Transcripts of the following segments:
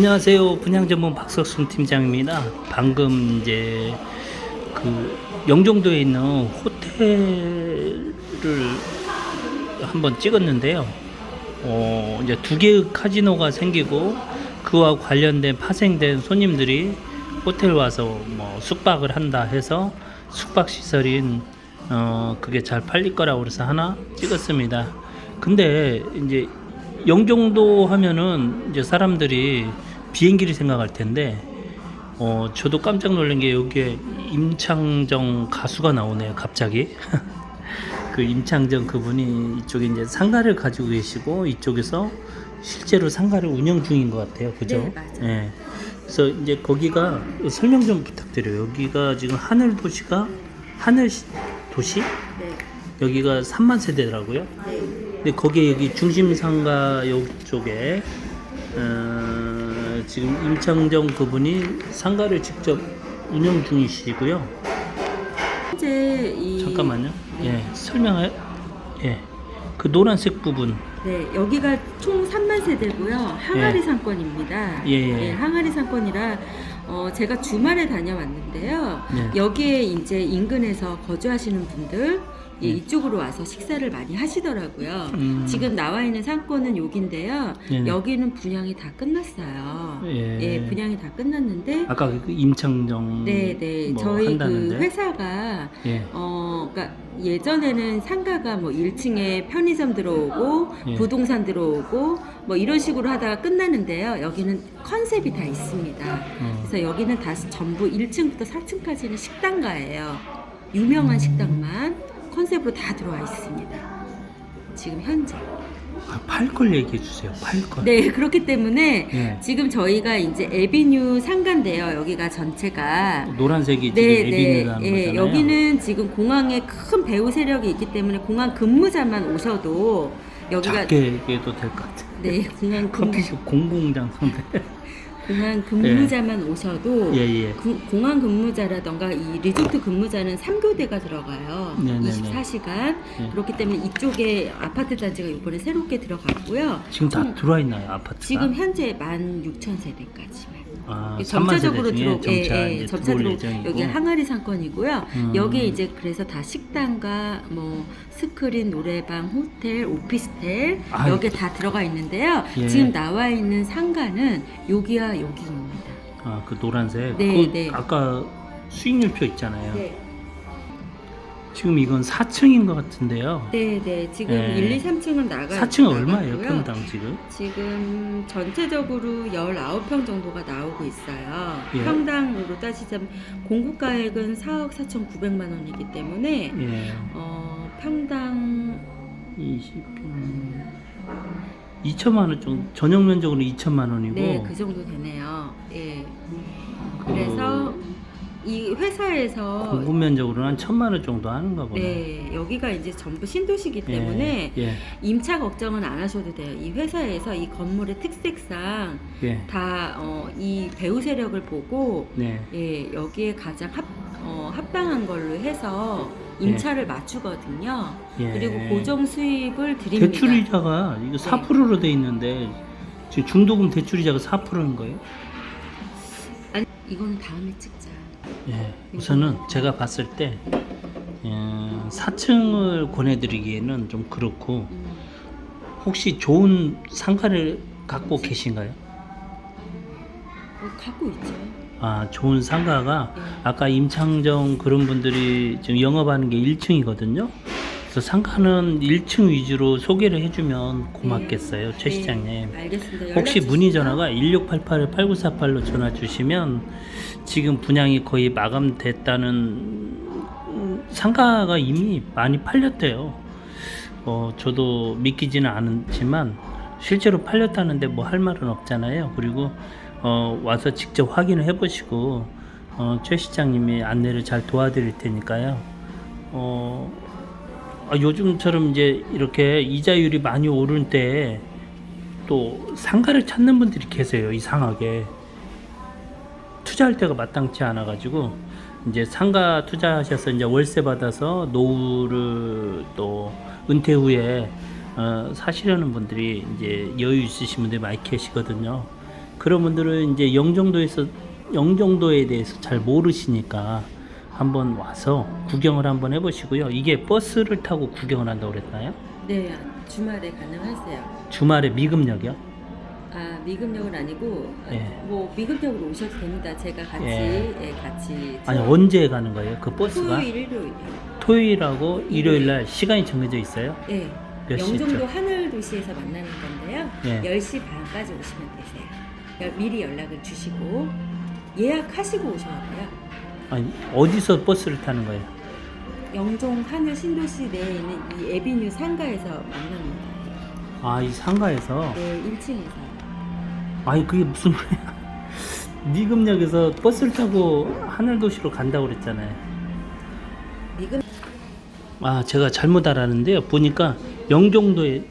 안녕하세요. 분양 전문 박석순 팀장입니다. 방금 이제 그 영종도에 있는 호텔을 한번 찍었는데요. 어, 이제 두 개의 카지노가 생기고 그와 관련된 파생된 손님들이 호텔 와서 뭐 숙박을 한다 해서 숙박 시설인 어 그게 잘 팔릴 거라고 그래서 하나 찍었습니다. 근데 이제 영종도 하면은 이제 사람들이 비행기를 생각할 텐데 어 저도 깜짝 놀란 게 여기에 임창정 가수가 나오네요 갑자기 그 임창정 그분이 이쪽에 이제 상가를 가지고 계시고 이쪽에서 실제로 상가를 운영 중인 것 같아요 그죠? 네. 예. 그래서 이제 거기가 설명 좀 부탁드려요 여기가 지금 하늘 도시가 하늘 시- 도시 네. 여기가 3만 세대더라고요 네. 근데 거기에 여기 중심 상가 요쪽에 어, 지금 임창정 그분이 상가를 직접 운영 중이시고요. 현재 이 잠깐만요. 네. 예, 설명해. 예, 그 노란색 부분. 네, 여기가 총 3만 세대고요. 항아리 예. 상권입니다. 예, 예. 네, 항아리 상권이라 어, 제가 주말에 다녀왔는데요. 네. 여기에 이제 인근에서 거주하시는 분들 예, 음. 이쪽으로 와서 식사를 많이 하시더라고요. 음. 지금 나와 있는 상권은 여기인데요. 네네. 여기는 분양이 다 끝났어요. 예. 예, 분양이 다 끝났는데 아까 그 임창정 네, 네. 뭐 저희 한다는데. 그 회사가 예. 어, 그러니까 예전에는 상가가 뭐 1층에 편의점 들어오고 예. 부동산 들어오고 뭐 이런 식으로 하다가 끝나는데요. 여기는 컨셉이 다 있습니다. 어. 그래서 여기는 다 전부 1층부터 4층까지는 식당가예요. 유명한 식당만 컨셉으로 다 들어와 있습니다. 지금 현재. 아, 팔걸 얘기해 주세요. 팔걸. 네, 그렇기 때문에 예. 지금 저희가 이제 에비뉴 상가인데요. 여기가 전체가 노란색이 지금 네, 에비뉴라는 네, 예, 거잖아요. 여기는 지금 공항에 큰 배우 세력이 있기 때문에 공항 근무자만 오셔도 여기가 작게 얘기해도 될 것 같아요. 네 공항 근무, 커피숍 공공장 상대. 공항 근무자만 오셔도 예, 예. 구- 공항 근무자라던가 이 리조트 근무자는 3교대가 들어가요. 네 네 네. 24시간. 네. 그렇기 때문에 이쪽에 아파트 단지가 이번에 새롭게 들어갔고요. 지금 다 총- 들어와 있나요 아파트가? 지금 현재 16,000세대까지만. 아, 점차적으로 3만 세대 들어 예, 예, 이제 점차 들어올 들어 예정이고. 여기 항아리 상권이고요. 음. 여기 이제 그래서 다 식당과 뭐 스크린, 노래방, 호텔, 오피스텔 아유. 여기에 다 들어가 있는데요. 예. 지금 나와 있는 상가는 여기와 여기입니다. 아, 그 노란색. 네, 그 네. 아까 수익률표 있잖아요. 네, 지금 이건 4층인 것 같은데요. 네, 네. 지금 네. 1, 2, 3층은 나가 4층은 얼마예요. 평당 지금? 지금 전체적으로 19평 정도가 나오고 있어요. 예. 평당으로 따지자면 공급가액은 4억 4,900만 원이기 때문에 예. 어, 평당 20평. 2천만 원 정도, 전용 면적으로 2천만 원이고. 네, 그 정도 되네요. 예. 그 그래서 이 회사에서 공급 면적으로는 한 천만 원 정도 하는가 보네. 네, 여기가 이제 전부 신도시기 때문에 예. 임차 걱정은 안 하셔도 돼요. 이 회사에서 이 건물의 특색상 예. 예. 다 어, 이 배우 세력을 보고 네. 예, 여기에 가장 합, 어, 합당한 걸로 해서 임차를 맞추거든요. 예. 그리고 고정 수입을 드립니다. 대출 이자가 이거 4%로 돼 있는데 지금 중도금 대출 이자가 4%인 거예요? 이거는 다음에 찍자. 예, 우선은 제가 봤을 때 어, 4층을 권해드리기에는 좀 그렇고 음. 혹시 좋은 상가를 갖고 계신가요? 어, 갖고 있죠. 아 좋은 상가가 네. 아까 임창정 그런 분들이 지금 영업하는 게 1층이거든요. 그래서 상가는 1층 위주로 소개를 해주면 고맙겠어요, 최 네, 시장님. 알겠습니다. 혹시 문의. 전화가 1688-8948로 전화 주시면 지금 분양이 거의 마감됐다는 음, 상가가 이미 많이 팔렸대요. 어, 저도 믿기지는 않지만 실제로 팔렸다는데 뭐 할 말은 없잖아요. 그리고 어, 와서 직접 확인을 해보시고 어, 최 시장님이 안내를 잘 도와드릴 테니까요. 어, 아, 요즘처럼 이제 이렇게 이자율이 많이 오른 때에 또 상가를 찾는 분들이 계세요 이상하게. 투자할 때가 마땅치 않아 가지고 이제 상가 투자하셔서 이제 월세 받아서 노후를 또 은퇴 후에 어, 사시려는 분들이 이제 여유 있으신 분들이 많이 계시거든요. 그런 분들은 이제 영종도에서 영종도에 대해서 잘 모르시니까 한번 와서 구경을 한번 해보시고요. 이게 버스를 타고 구경을 한다고 그랬나요? 네, 주말에 가능하세요. 주말에 미금역이요? 아 미금역은 아니고 아, 예. 뭐 미금역으로 오셔도 됩니다. 제가 같이 예. 예, 같이 아니 언제 가는 거예요? 그 버스가 토요일 일요일 토요일하고 일요일 날 시간이 정해져 있어요? 예. 몇? 영종도 하늘 도시에서 만나는 건데요. 예. 10시 반까지 오시면 되세요. 여- 미리 연락을 주시고 예약하시고 오셔야 돼요. 아니 어디서 버스를 타는 거예요? 영종 하늘 신도시 내에 있는 이 에비뉴 상가에서 만납니다. 아 이 상가에서 네, 1층에서. 아니 그게 무슨 말이야? 미금역에서 버스를 타고 하늘도시로 간다고 그랬잖아요. 미금 아 제가 잘못 알았는데요. 보니까 영종도에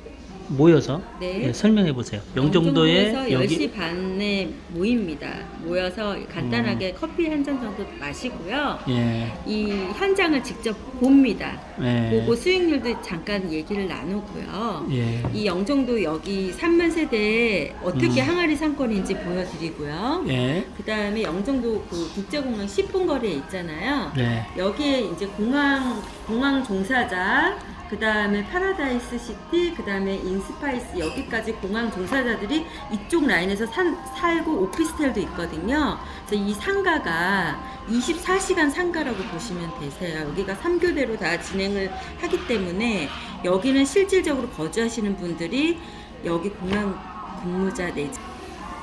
모여서 네. 예, 설명해 보세요. 영종도에 영종도에서 여기 10시 반에 모입니다. 모여서 간단하게 커피 한 잔 정도 마시고요. 예, 이 현장을 직접 봅니다. 예, 보고 수익률도 잠깐 얘기를 나누고요. 예, 이 영종도 여기 3만 세대에 어떻게 음. 항아리 상권인지 보여드리고요. 예, 그 다음에 영종도 그 국제공항 10분 거리에 있잖아요. 네, 여기에 이제 공항 공항 종사자, 그 다음에 파라다이스 시티, 그 다음에 인스파이스 여기까지 공항 종사자들이 이쪽 라인에서 산, 살고 오피스텔도 있거든요. 그래서 이 상가가 24시간 상가라고 보시면 되세요. 여기가 3교대로 다 진행을 하기 때문에 여기는 실질적으로 거주하시는 분들이 여기 공항 근무자 내지.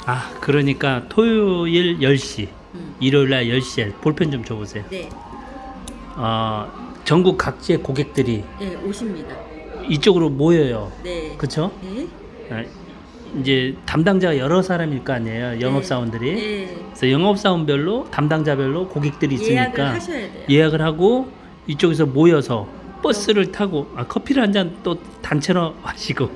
아 그러니까 토요일 10시, 음. 일요일 날 10시에 볼펜 좀 줘보세요. 네, 어, 전국 각지의 고객들이 네 오십니다. 이쪽으로 모여요. 네, 그쵸? 네, 아, 이제 담당자가 여러 사람일 거 아니에요. 영업사원들이. 네. 그래서 영업사원별로 담당자별로 고객들이 예약을 있으니까 하셔야 돼요. 예약을 하고 이쪽에서 모여서 버스를 타고 아, 커피를 한 잔 또 단체로 마시고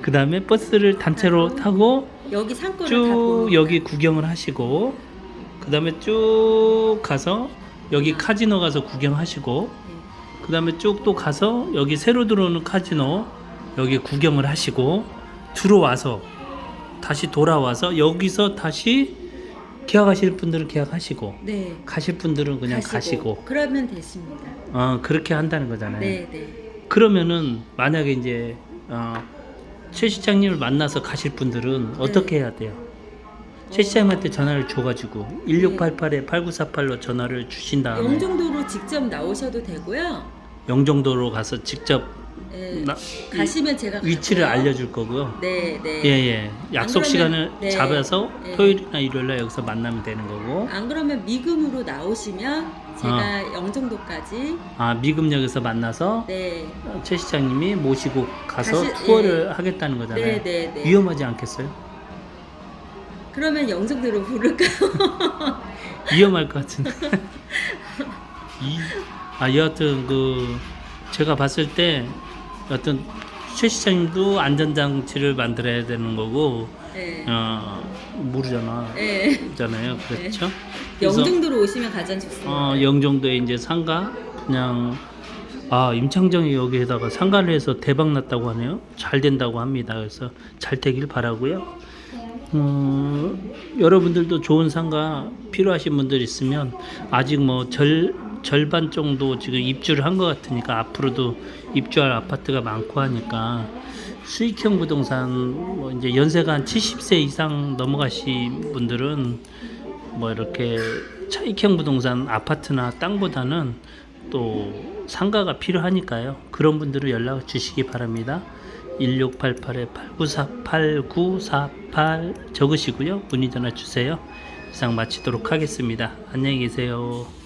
그 다음에 버스를 단체로 타고 여기 상권을 다쭉 여기 구경을 하시고 그 다음에 쭉 가서 여기 카지노 가서 구경하시고 네. 그 다음에 쭉 또 가서 여기 새로 들어오는 카지노 여기 구경을 하시고 들어와서 다시 돌아와서 여기서 다시 계약하실 분들은 계약하시고 네. 가실 분들은 그냥 가시고, 그러면 되십니다. 어 그렇게 한다는 거잖아요. 네, 네. 그러면은 만약에 이제 어, 최 시장님을 만나서 가실 분들은 어떻게 해야 돼요? 최 시장님한테 전화를 줘가지고 1688에 8948로 전화를 주신 다음에 영종도로 직접 나오셔도 되고요. 영종도로 가서 직접 네. 나- 가시면 제가 위치를 가고요. 알려줄 거고요. 네, 네. 예예. 약속 그러면- 시간을 네. 잡아서 네. 토요일이나 일요일날 여기서 만나면 되는 거고. 안 그러면 미금으로 나오시면 제가 영종도까지 아 미금역에서 만나서 네. 최 시장님이 모시고 가서 가시- 투어를 하겠다는 거잖아요. 네, 네, 네. 위험하지 않겠어요? 그러면 영종도로 부를까요? 위험할 것 같은데. 이, 아 여하튼 그 제가 봤을 때 어떤 최 시장님도 안전장치를 만들어야 되는 거고 네. 어 모르잖아. 네. 잖아요. 그렇죠? 그래서 영종도로 오시면 가장 좋습니다. 어, 영종도에 이제 상가 그냥 아 임창정이 여기에다가 상가를 해서 대박 났다고 하네요. 잘 된다고 합니다. 그래서 잘 되길 바라고요. 어, 여러분들도 좋은 상가 필요하신 분들 있으면 아직 뭐 절 절반 정도 지금 입주를 한 것 같으니까 앞으로도 입주할 아파트가 많고 하니까 수익형 부동산 뭐 이제 연세가 한 70세 이상 넘어가신 분들은 뭐 이렇게 차익형 부동산 아파트나 땅보다는 또 상가가 필요하니까요. 그런 분들은 연락을 주시기 바랍니다. 1688에 8948 적으시고요. 문의 전화 주세요. 이상 마치도록 하겠습니다. 안녕히 계세요.